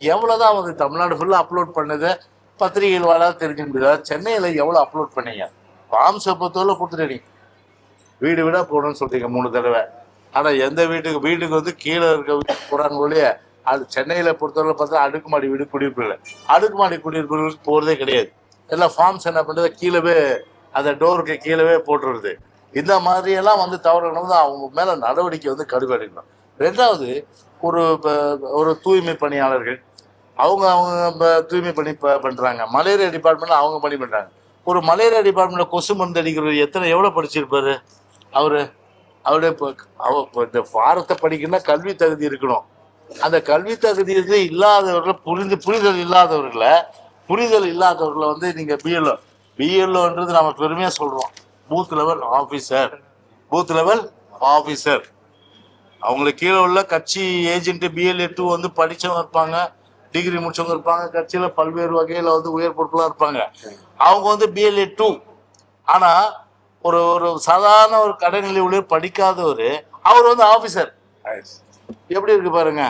எவ்வளவுதான் வந்து தமிழ்நாடு ஃபுல்லாக அப்லோட் பண்ணதை? பத்திரிகைகள் வாழ தெரிஞ்ச முடியாது? சென்னையில் எவ்வளோ அப்லோட் பண்ணீங்க? ஃபார்ம்ஸை பொறுத்தவரை கொடுத்துட்டீங்க வீடு வீடாக போகணும்னு சொல்கிறீங்க மூணு தடவை. ஆனால் எந்த வீட்டுக்கு வீட்டுக்கு வந்து கீழே இருக்க போகிறாங்க ஒழிய அது சென்னையில் பொறுத்தவரை பார்த்தா அடுக்குமாடி வீடு குடியிருப்பு இல்லை. அடுக்குமாடி குடியிருப்புகளுக்கு போகிறதே கிடையாது. எல்லாம் ஃபார்ம்ஸ் என்ன பண்ணுறது கீழவே அந்த டோருக்கு கீழவே போட்டுருது. இந்த மாதிரியெல்லாம் வந்து தவறு அவங்க மேலே நடவடிக்கை வந்து கடுமை ரெண்டாவது ஒரு ஒரு தூய்மை பணியாளர்கள் அவங்க அவங்க தூய்மை பணி ப- மலேரியா டிபார்ட்மெண்ட்ல அவங்க பணி பண்ணுறாங்க ஒரு மலேரியா டிபார்ட்மெண்ட்டில் கொசு மருந்து அடிக்கிறது எத்தனை எவ்வளோ படிச்சிருப்பாரு? அவர் அவருடைய இப்போ அவ- இப்போ இந்த பாரத்தை படிக்கணும்னா கல்வி தகுதி இருக்கணும். அந்த கல்வி தகுதி வந்து இல்லாதவர்களை புரிந்து புரிதல் இல்லாதவர்களை புரிதல் இல்லாதவர்களை வந்து நீங்கள் பிஎல்ஓ பிஎல்ஓன்றது நம்ம பெருமையாக சொல்கிறோம் booth level officer booth level officer அவங்களுக்கு கீழே உள்ள கட்சி ஏஜென்ட் பிஎல்ஏ டூ வந்து படித்தவங்க இருப்பாங்க. டிகிரி முடிச்சவங்க இருப்பாங்க கட்சியில பல்வேறு வகையில வந்து உயர் பொறுப்புலாம் இருப்பாங்க. அவங்க வந்து பிஎல்ஏ டூ ஆனா ஒரு ஒரு சாதாரண ஒரு கடைநிலை ஊழியர் படிக்காதவர் அவர் வந்து ஆபீசர் எப்படி இருக்கு பாருங்க?